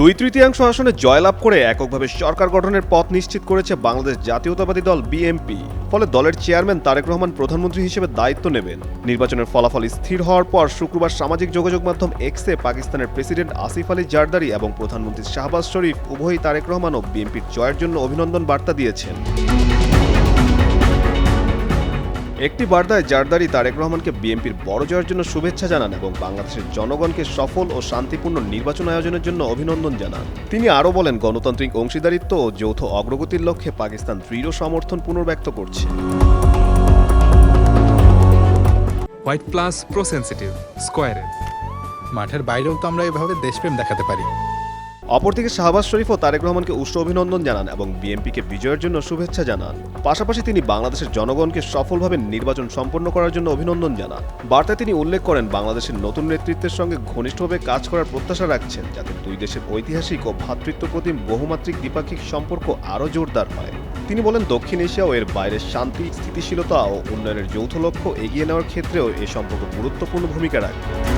দুই তৃতীয়াংশ আসনে জয়লাভ করে এককভাবে সরকার গঠনের পথ নিশ্চিত করেছে বাংলাদেশ জাতীয়তাবাদী দল বিএনপি। ফলে দলের চেয়ারম্যান তারেক রহমান প্রধানমন্ত্রী হিসেবে দায়িত্ব নেবেন। নির্বাচনের ফলাফল স্থির হওয়ার পর শুক্রবার সামাজিক যোগাযোগ মাধ্যম এক্সে পাকিস্তানের প্রেসিডেন্ট আসিফ আলী জারদারি এবং প্রধানমন্ত্রী শাহবাজ শরীফ উভয়ই তারেক রহমান ও বিএনপির জয়ের জন্য অভিনন্দন বার্তা দিয়েছেন। একটি বার্তায় জারদারি তারেক রহমানকে বিএনপির বড় জয়ের জন্য শুভেচ্ছা জানান এবং বাংলাদেশের জনগণকে সফল ও শান্তিপূর্ণ নির্বাচন আয়োজনের জন্য অভিনন্দন জানান। তিনি আরও বলেন, গণতান্ত্রিক অংশীদারিত্ব ও যৌথ অগ্রগতির লক্ষ্যে পাকিস্তান দৃঢ় সমর্থন পুনর্ব্যক্ত করছে। হোয়াইট প্লাস প্রো সেন্সিটিভ স্কোয়ারের মাঠের বাইরেও তো আমরা এভাবে দেশপ্রেম দেখাতে পারি। অপরদিকে শাহবাজ শরীফও তারেক রহমানকে উষ্ণ অভিনন্দন জানান এবং বিএনপিকে বিজয়ের জন্য শুভেচ্ছা জানান। পাশাপাশি তিনি বাংলাদেশের জনগণকে সফলভাবে নির্বাচন সম্পন্ন করার জন্য অভিনন্দন জানান। বার্তায় তিনি উল্লেখ করেন, বাংলাদেশের নতুন নেতৃত্বের সঙ্গে ঘনিষ্ঠভাবে কাজ করার প্রত্যাশা রাখছেন যাতে দুই দেশের ঐতিহাসিক ও ভ্রাতৃত্বপ্রতিম বহুমাত্রিক দ্বিপাক্ষিক সম্পর্ক আরও জোরদার হয়। তিনি বলেন, দক্ষিণ এশিয়া ও এর বাইরের শান্তি, স্থিতিশীলতা ও উন্নয়নের যৌথ লক্ষ্য এগিয়ে নেওয়ার ক্ষেত্রেও এ সম্পর্ক গুরুত্বপূর্ণ ভূমিকা রাখবে।